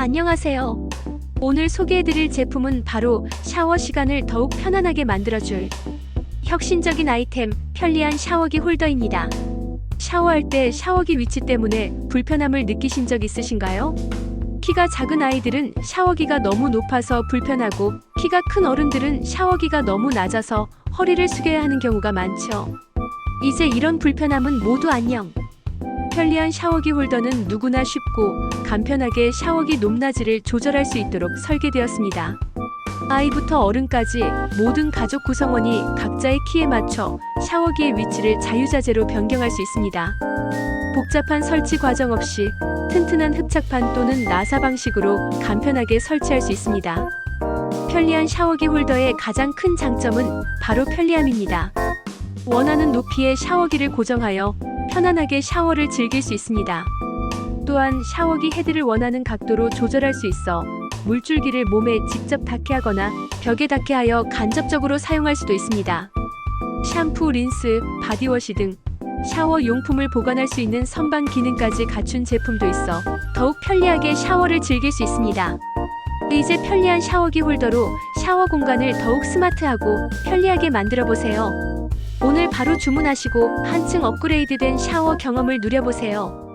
안녕하세요. 오늘 소개해드릴 제품은 바로 샤워 시간을 더욱 편안하게 만들어줄 혁신적인 아이템 편리한 샤워기 홀더입니다. 샤워할 때 샤워기 위치 때문에 불편함을 느끼신 적 있으신가요? 키가 작은 아이들은 샤워기가 너무 높아서 불편하고 키가 큰 어른들은 샤워기가 너무 낮아서 허리를 숙여야 하는 경우가 많죠. 이제 이런 불편함은 모두 안녕. 편리한 샤워기 홀더는 누구나 쉽고 간편하게 샤워기 높낮이를 조절할 수 있도록 설계되었습니다. 아이부터 어른까지 모든 가족 구성원이 각자의 키에 맞춰 샤워기의 위치를 자유자재로 변경할 수 있습니다. 복잡한 설치 과정 없이 튼튼한 흡착판 또는 나사 방식으로 간편하게 설치할 수 있습니다. 편리한 샤워기 홀더의 가장 큰 장점은 바로 편리함입니다. 원하는 높이의 샤워기를 고정하여 편안하게 샤워를 즐길 수 있습니다. 또한 샤워기 헤드를 원하는 각도로 조절할 수 있어 물줄기를 몸에 직접 닿게 하거나 벽에 닿게 하여 간접적으로 사용할 수도 있습니다. 샴푸, 린스, 바디워시 등 샤워 용품을 보관할 수 있는 선반 기능까지 갖춘 제품도 있어 더욱 편리하게 샤워를 즐길 수 있습니다. 이제 편리한 샤워기 홀더로 샤워 공간을 더욱 스마트하고 편리하게 만들어 보세요. 오늘 바로 주문하시고 한층 업그레이드된 샤워 경험을 누려보세요.